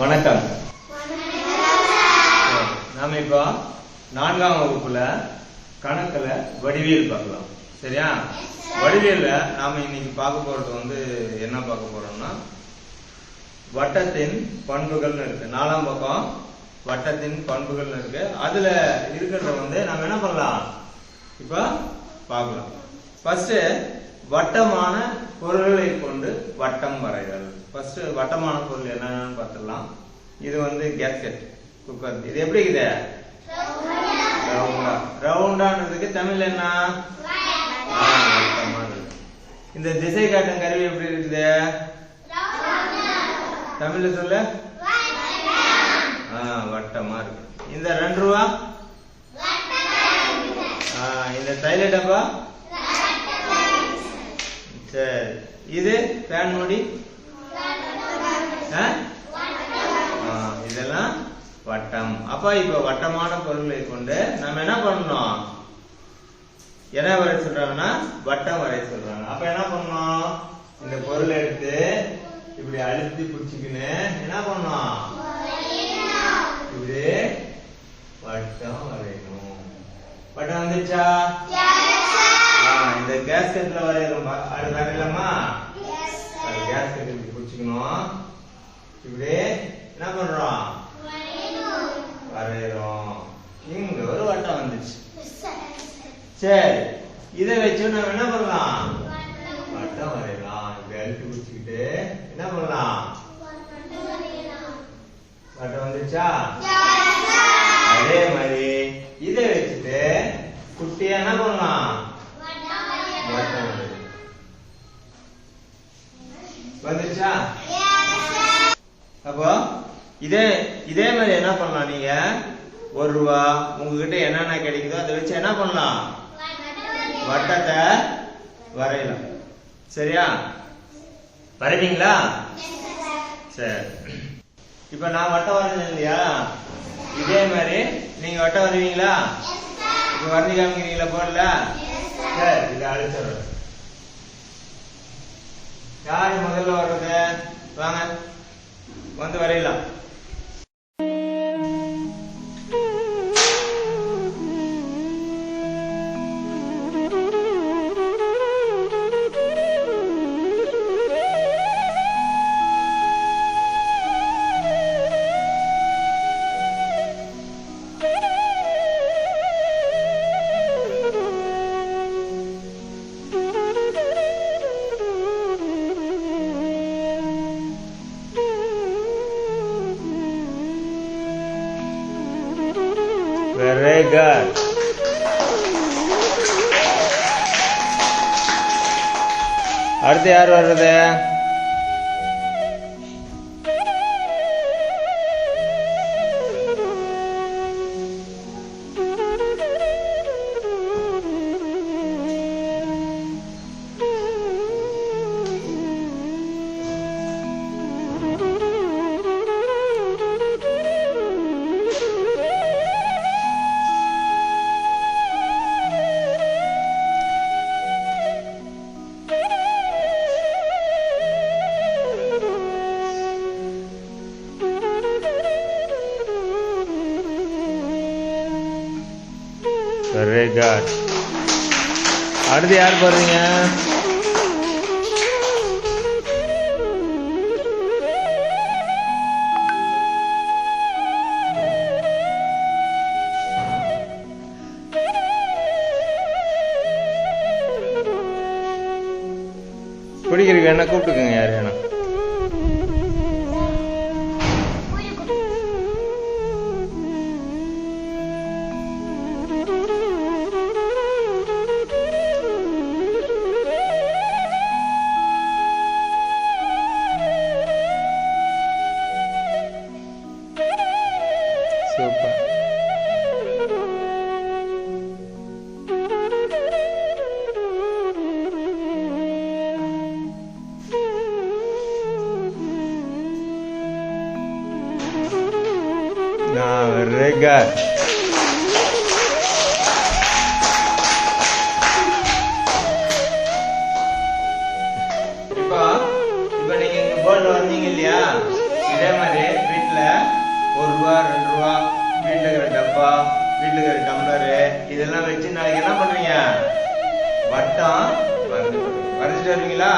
வணக்கம். நாம இப்போ நான்காம் வகுப்புல கணக்குல வடிவியல் பார்க்கலாம். சரியா? வடிவியல்ல நாம இன்னைக்கு பார்க்க போறது வந்து என்ன பார்க்க போறோம்னா வட்டத்தின் பண்புகள்னு இருக்கு. நாலாம் பக்கம் வட்டத்தின் பண்புகள்னு இருக்கு. அதுல இருக்கிறத வந்து நாம என்ன பண்ணலாம்? இப்ப பார்க்கலாம். ஃபர்ஸ்ட் வட்டமான பொருள்களை கொண்டு வட்டம் வரைதல். ஃபர்ஸ்ட் வட்டமான பொருள் என்னன்னு பார்த்துடலாம். இது வந்து கேஸ்கெட் குக்கர் இது எப்படி இருக்குது? ரவுண்டா ரவுண்டானதுக்கு தமிழ் என்ன? ஆ, இந்த திசை காட்டும் கருவி எப்படி இருக்குது? தமிழ்ல சொல்லு. ஆ, வட்டமா இருக்கு. இந்த ரெண்டு ரூபா? ஆ, இந்த தைல டப்பா சரி. இது ஃபேன் மூடி? இதெல்லாம் வட்டம். அப்ப இப்ப வட்டமான பொருள்களை கொண்டு நம்ம என்ன பண்ணணும்? என்ன வரைய சொல்றாங்கன்னா வட்டம் வரைய சொல்றாங்க. அப்ப என்ன பண்ணணும்? இந்த பொருளை எடுத்து இப்படி அழுத்தி பிடிச்சிக்கின்னு என்ன பண்ணணும்? இப்படி வட்டம் வரையணும். வட்டம் வந்துச்சா? இந்த பா- அது வரையலாமா? அது கேஸ்கெட் இப்படி பிடிச்சிக்கணும். இப்படி என்ன பண்றோம் வரையறோம். இங்க ஒரு வட்டம் வந்துச்சு. சரி இதை வச்சு நம்ம என்ன பண்ணலாம்? வட்டம் வரையலாம். இப்படி அழுத்தி குடிச்சுக்கிட்டு என்ன பண்ணலாம்? வட்டம் வந்துச்சா அதே மாதிரி இதை வச்சுட்டு குட்டியா என்ன பண்ணலாம் வட்டம் வரையலாம். வந்துச்சா அப்போ இதே இதே மாதிரி என்ன பண்ணலாம் நீங்க? ஒரு ரூபா உங்ககிட்ட என்னென்ன கிடைக்குதோ அதை வச்சு என்ன பண்ணலாம்? வட்டத்தை வரையலாம். சரியா? வரைவீங்களா? சரி. இப்ப நான் வட்டம் வரைஞ்சேன் இல்லையா? இதே மாதிரி நீங்க வட்டம் வரைவீங்களா? இப்ப வரைஞ்சு காமிக்கிறீங்களா போடல சரி இது அழிச்சிடுறேன் யாரு முதல்ல வர்றது? வாங்க. வந்து வரையலாம். Very good. அடுத்து யார் வர்றது வெரி குட் அடுத்து யார் போடுறீங்க பிடிக்கிறதுக்கு என்ன கூப்பிட்டுக்குங்க யார் வேணும்? வெரி குட் இப்போ நீங்க இங்க வந்தீங்க இல்லையா? இதே மாதிரி வீட்டில் ஒரு ரூபா வீட்டில் இருக்கிற டப்பா வீட்டில் இருக்கிற டம்ளரு இதெல்லாம் வச்சு நாளைக்கு என்ன பண்ணுறீங்க வட்டம் வரைஞ்சிட்டு வருவீங்களா?